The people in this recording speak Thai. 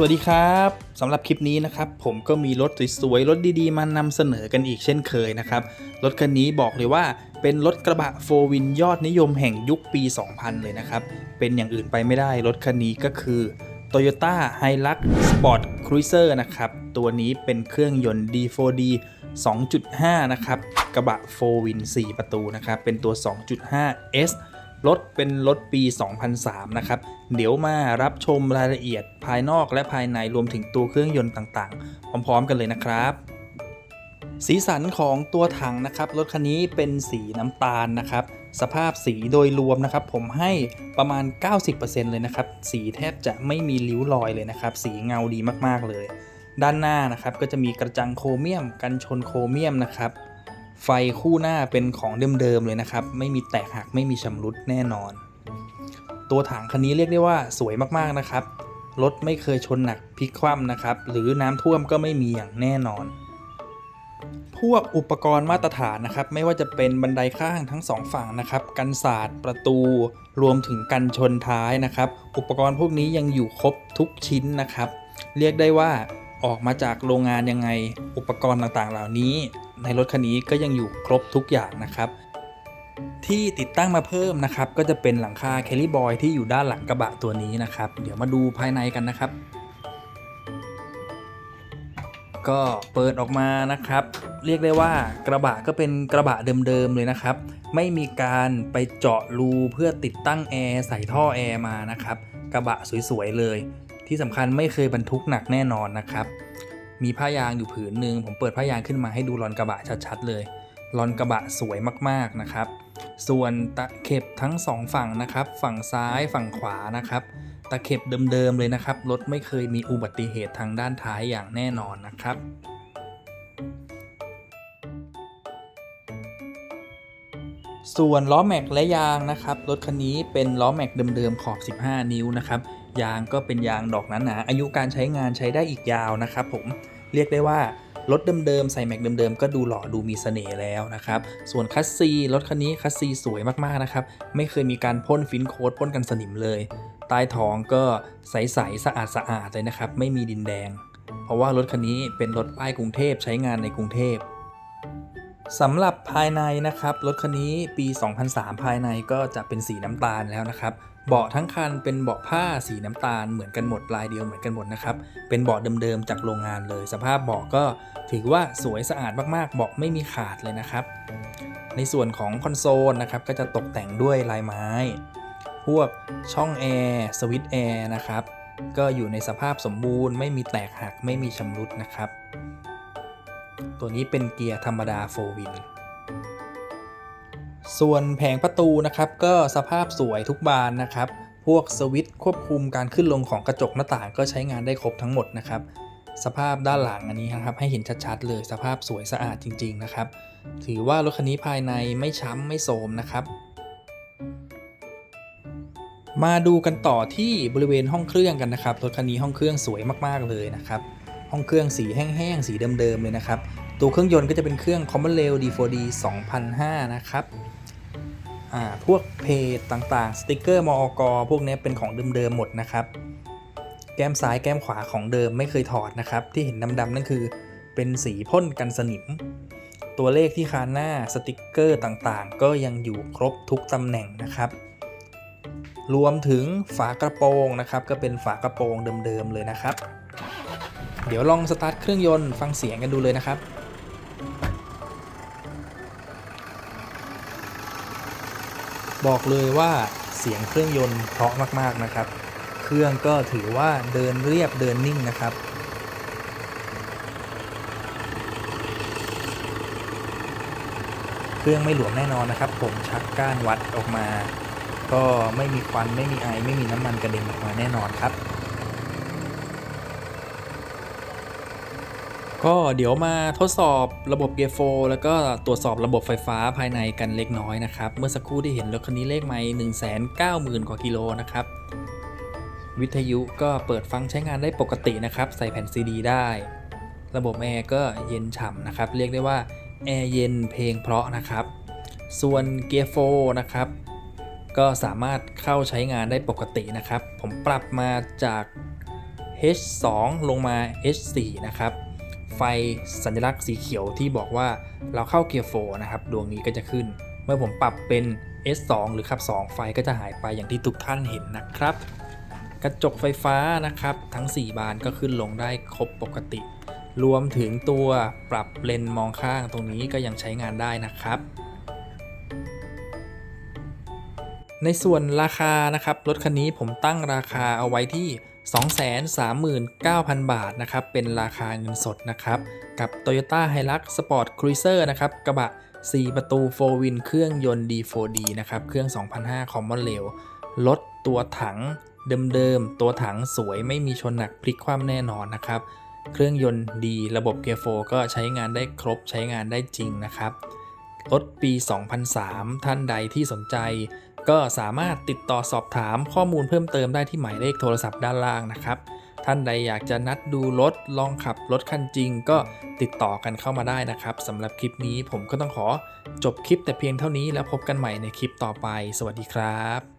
สวัสดีครับสำหรับคลิปนี้นะครับผมก็มีรถสวยๆรถดีๆ มานำเสนอกันอีกเช่นเคยนะครับ รถคันนี้บอกเลยว่าเป็นรถกระบะโฟวินยอดนิยมแห่งยุคปี 2000 เลยนะครับ เป็นอย่างอื่นไปไม่ได้ รถคันนี้ก็คือ Toyota Hilux Sport Cruiser นะครับ ตัวนี้เป็นเครื่องยนต์ D4D 2.5 นะครับ กระบะ4 w i n 4ประตูนะครับ เป็นตัว 2.5 S รถเป็นรถปี 2003 นะครับ เดี๋ยวมารับชมรายละเอียดภายนอกและภายในรวมถึงตัวเครื่องยนต์ต่างๆ พร้อมๆ กันเลยนะครับ สีสันของตัวถังนะครับรถคันนี้เป็นสีน้ำตาลนะครับ สภาพสีโดยรวมนะครับ ผมให้ประมาณ 90%เลยนะครับ สีแทบจะไม่มีริ้วรอยเลยนะครับ สีเงาดีมากๆเลย ด้านหน้านะครับก็จะมีกระจังโครเมียม กันชนโครเมียมนะครับ ไฟคู่หน้าเป็นของเดิมๆเลยนะครับ ไม่มีแตกหักไม่มีชำรุดแน่นอน ตัวถังคันนี้เรียกได้ว่าสวยมากๆนะครับ รถไม่เคยชนหนักพลิกคว่ำนะครับ หรือน้ำท่วมก็ไม่มีอย่างแน่นอน พวกอุปกรณ์มาตรฐานนะครับ ไม่ว่าจะเป็นบันไดข้างทั้งสองฝั่งนะครับ กันศาสตร์ประตู รวมถึงกันชนท้ายนะครับ อุปกรณ์พวกนี้ยังอยู่ครบทุกชิ้นนะครับ เรียกได้ว่าออกมาจากโรงงานยังไง อุปกรณ์ต่างๆ เหล่านี้ ในรถคันนี้ก็ยังอยู่ครบทุกอย่างนะครับ ที่ติดตั้งมาเพิ่มนะครับ ก็จะเป็นหลังคาแคลิบอยที่อยู่ด้านหลังกระบะตัวนี้นะครับ เดี๋ยวมาดูภายในกันนะครับ ก็เปิดออกมานะครับ เรียกได้ว่ากระบะก็เป็นกระบะเดิมๆเลยนะครับ ไม่มีการไปเจาะรูเพื่อติดตั้งแอร์ใส่ท่อแอร์มานะครับ กระบะสวยๆเลย ที่สำคัญไม่เคยบรรทุกหนักแน่นอนนะครับ มีผ้ายางอยู่ผืนหนึ่งผมเปิดผ้ายางขึ้นมาให้ดูรอนกระบะชัดๆเลยรอนกระบะสวยมากๆนะครับ ส่วนตะเข็บทั้งสองฝั่งนะครับ ฝั่งซ้ายฝั่งขวานะครับ ตะเข็บเดิมๆเลยนะครับ รถไม่เคยมีอุบัติเหตุทางด้านท้ายอย่างแน่นอนนะครับส่วนล้อแม็กและยางนะครับ รถคันนี้เป็นล้อแม็กเดิมๆขอบ 15 นิ้วนะครับ ยางก็เป็นยางดอกหนาๆอายุการใช้งานใช้ได้อีกยาวนะครับผมเรียกได้ว่ารถเดิมๆ ใส่แม็กเดิมๆ ก็ดูหล่อดูมีเสน่ห์แล้วนะครับ ส่วนคัสซีรถคันนี้คัสซีสวยมากๆนะครับ ไม่เคยมีการพ่นฟินโค้ดพ่นกันสนิมเลย ใต้ท้องก็ใสๆสะอาดสะอาดเลยนะครับ ไม่มีดินแดง เพราะว่ารถคันนี้เป็นรถป้ายกรุงเทพใช้งานในกรุงเทพสำหรับภายในนะครับ รถคันนี้ปี 2003 ภายในก็จะเป็นสีน้ำตาลแล้วนะครับ เบาะทั้งคันเป็นเบาะผ้าสีน้ำตาลเหมือนกันหมดลายเดียวเหมือนกันหมดนะครับ เป็นเบาะเดิมๆจากโรงงานเลย สภาพเบาะก็ถือว่าสวยสะอาดมากๆ เบาะไม่มีขาดเลยนะครับ ในส่วนของคอนโซลนะครับก็จะตกแต่งด้วยลายไม้ พวกช่องแอร์สวิตช์แอร์นะครับ ก็อยู่ในสภาพสมบูรณ์ไม่มีแตกหักไม่มีชำรุดนะครับ ตัวนี้เป็นเกียร์ธรรมดา4วิน ส่วนแผงประตูนะครับก็สภาพสวยทุกบานนะครับ พวกสวิตช์ควบคุมการขึ้นลงของกระจกหน้าต่างก็ใช้งานได้ครบทั้งหมดนะครับ สภาพด้านหลังอันนี้นะครับให้เห็นชัดๆเลยสภาพสวยสะอาดจริง ๆนะครับ ถือว่ารถคันนี้ภายในไม่ช้ำไม่โสมนะครับ มาดูกันต่อที่บริเวณห้องเครื่องกันนะครับรถคันนี้ห้องเครื่องสวยมากๆเลยนะครับห้องเครื่องสีแห้งๆสีเดิมๆเลยนะครับตัวเครื่องยนต์ก็จะเป็นเครื่อง Common Rail D4D 2005 นะครับ พวกเพจต่างๆ สติกเกอร์มอกพวกนี้เป็นของเดิมๆหมดนะครับ แก้มซ้ายแก้มขวาของเดิมไม่เคยถอดนะครับ ที่เห็นดำๆนั่นคือ เป็นสีพ่นกันสนิม ตัวเลขที่คานหน้าสติกเกอร์ต่างๆ ก็ยังอยู่ครบทุกตำแหน่งนะครับ รวมถึงฝากระโปรงนะครับ ก็เป็นฝากระโปรงเดิมๆเลยนะครับ เดี๋ยวลองสตาร์ทเครื่องยนต์ฟังเสียงกันดูเลยนะครับ บอกเลยว่าเสียงเครื่องยนต์เพราะมาก ๆ นะครับ เครื่องก็ถือว่าเดินเรียบเดินนิ่งนะครับ เครื่องไม่หลวมแน่นอนนะครับ ผมชักก้านวัดออกมา ก็ไม่มีควันไม่มีไอไม่มีน้ำมันกระเด็นออกมาแน่นอนครับ ก็เดี๋ยวมาทดสอบระบบเกียร์โฟแล้วก็ตรวจสอบระบบไฟฟ้าภายในกันเล็กน้อยนะครับ เมื่อสักครู่ที่เห็นรถคันนี้เลขไมล์1 9 0 0 0 0กว่ากิโลนะครับ วิทยุก็เปิดฟังใช้งานได้ปกตินะครับ ใส่แผ่นซีดีได้ ระบบแอร์ก็เย็นฉ่ำนะครับ เรียกได้ว่าแอร์เย็นเพลงเพราะนะครับ ส่วนเกียร์โฟนะครับก็สามารถเข้าใช้งานได้ปกตินะครับ ผมปรับมาจาก H2 ลงมา H4 นะครับ ไฟสัญลักษณ์สีเขียวที่บอกว่าเราเข้าเกียร์โฟนะครับ ดวงนี้ก็จะขึ้น เมื่อผมปรับเป็น S2 หรือขับ 2 ไฟก็จะหายไปอย่างที่ทุกท่านเห็นนะครับ กระจกไฟฟ้านะครับ ทั้ง 4 บานก็ขึ้นลงได้ครบปกติ รวมถึงตัวปรับเลนมองข้างตรงนี้ก็ยังใช้งานได้นะครับในส่วนราคานะครับรถคันนี้ผมตั้งราคาเอาไว้ที่ 239,000 บาทนะครับ เป็นราคาเงินสดนะครับ กับ Toyota Hilux Sport Cruiser นะครับ กระบะ 4 ประตู 4 วิน เครื่องยนต์ D4D นะครับ เครื่อง 2005 Common Rail รถตัวถังเดิมๆ ตัวถังสวยไม่มีชนหนักพลิกคว่ำแน่นอนนะครับ เครื่องยนต์ดีระบบเกียร์โฟก็ใช้งานได้ครบใช้งานได้จริงนะครับ รถปี 2003 ท่านใดที่สนใจ ก็สามารถติดต่อสอบถามข้อมูลเพิ่มเติมได้ที่หมายเลขโทรศัพท์ด้านล่างนะครับ ท่านใดอยากจะนัดดูรถลองขับรถคันจริง ก็ติดต่อกันเข้ามาได้นะครับสำหรับคลิปนี้ผมก็ต้องขอจบคลิปแต่เพียงเท่านี้แล้วพบกันใหม่ในคลิปต่อไป สวัสดีครับ